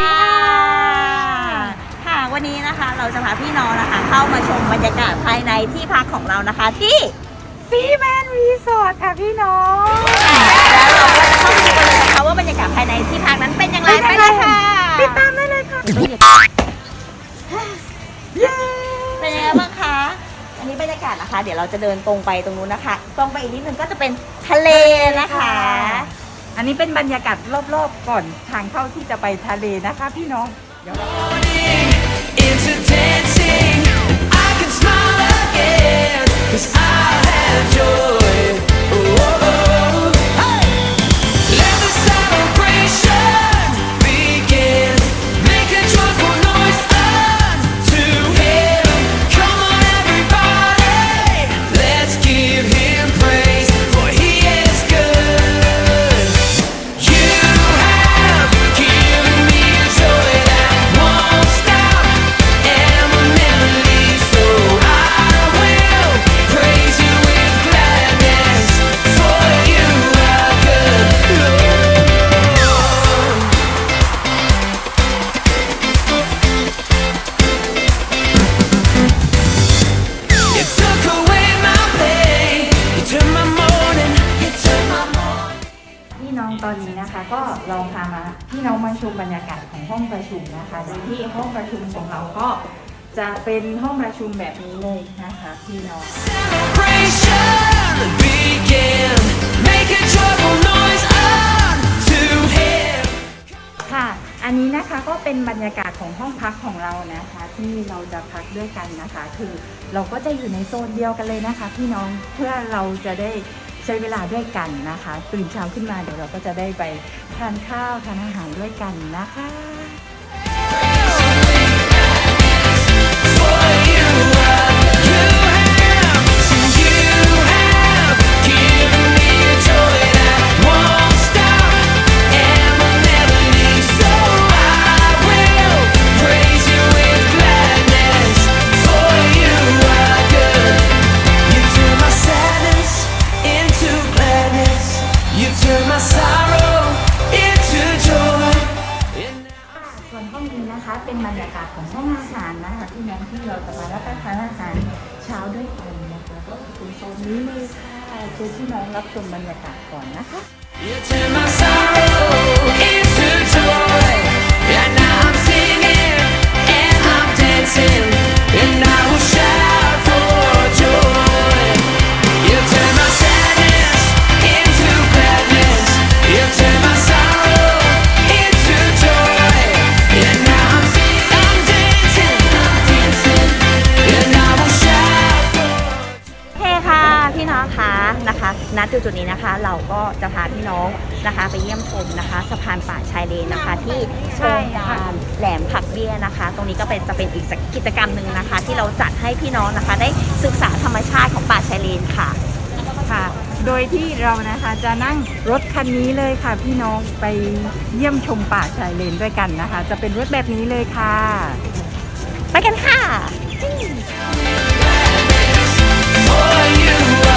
ค่ะค่ะวันนี้นะคะเราจะพาพี่น้องนะคะ เข้ามาชมบรรยากาศภายในที่พักของเรานะคะที่ซีแมนรีสอร์ทค่ะพี่น้อง แล้วเราก็จะเข้าไปดูกันเลยนะคะว่าบรรยากาศภายในที่พักนั้นเป็นอย่างไรไปเลยค่ะากาศนะคะ เดี๋ยวเราจะเดินตรงไปตรงนู้นนะคะตรงไปอีกนิดนึงก็จะเป็นทะเลนะคะ อันนี้เป็นบรรยากาศรอบๆก่อนทางเข้าที่จะไปทะเลนะคะ พี่น้องเดี๋ยว into dance ก็ลองพามาพี่น้องมาชมบรรยากาศของห้องประชุมนะคะโดยที่ห้องประชุมของเราก็จะเป็นห้องประชุมแบบนี้เลยนะคะพี่น้อง celebration begin. Make a joyful noise unto Him. ค่ะ อันนี้นะคะก็เป็นบรรยากาศของห้องพักของเรานะคะ ที่เราจะพักด้วยกันนะคะ คือเราก็จะอยู่ในโซนเดียวกันเลยนะคะ พี่น้องเพื่อเราจะได้ใช้เวลาด้วยกันนะคะ ตื่นเช้าขึ้นมาเดี๋ยวเราก็จะได้ไปทานข้าวทานอาหารด้วยกันนะคะ ห้องนี้นะคะ เป็นบรรยากาศของห้องอาหารนะคะ ที่น้องที่เราจะมารับประทานอาหารเช้าด้วยกันนะคะก็คือโซนนี้เลยค่ะเชิญที่น้องรับชมบรรยากาศก่อนนะคะ นะคะณจุดจุดๆนี้นะคะ เราก็จะพาพี่น้องนะคะ ไปเยี่ยมชมนะคะสะพานป่าชายเลนนะคะ ที่โครงการแหลมผักเบี้ยนะคะ ตรงนี้ก็เป็นจะเป็นอีกสักกิจกรรมหนึ่งนะคะ ที่เราจัดให้พี่น้องนะคะ ได้ศึกษาธรรมชาติของป่าชายเลนค่ะค่ะ โดยที่เรานะคะจะนั่งรถคันนี้เลยค่ะ พี่น้องไปเยี่ยมชมป่าชายเลนด้วยกันนะคะ จะเป็นรถแบบนี้เลยค่ะ ไปกันค่ะ I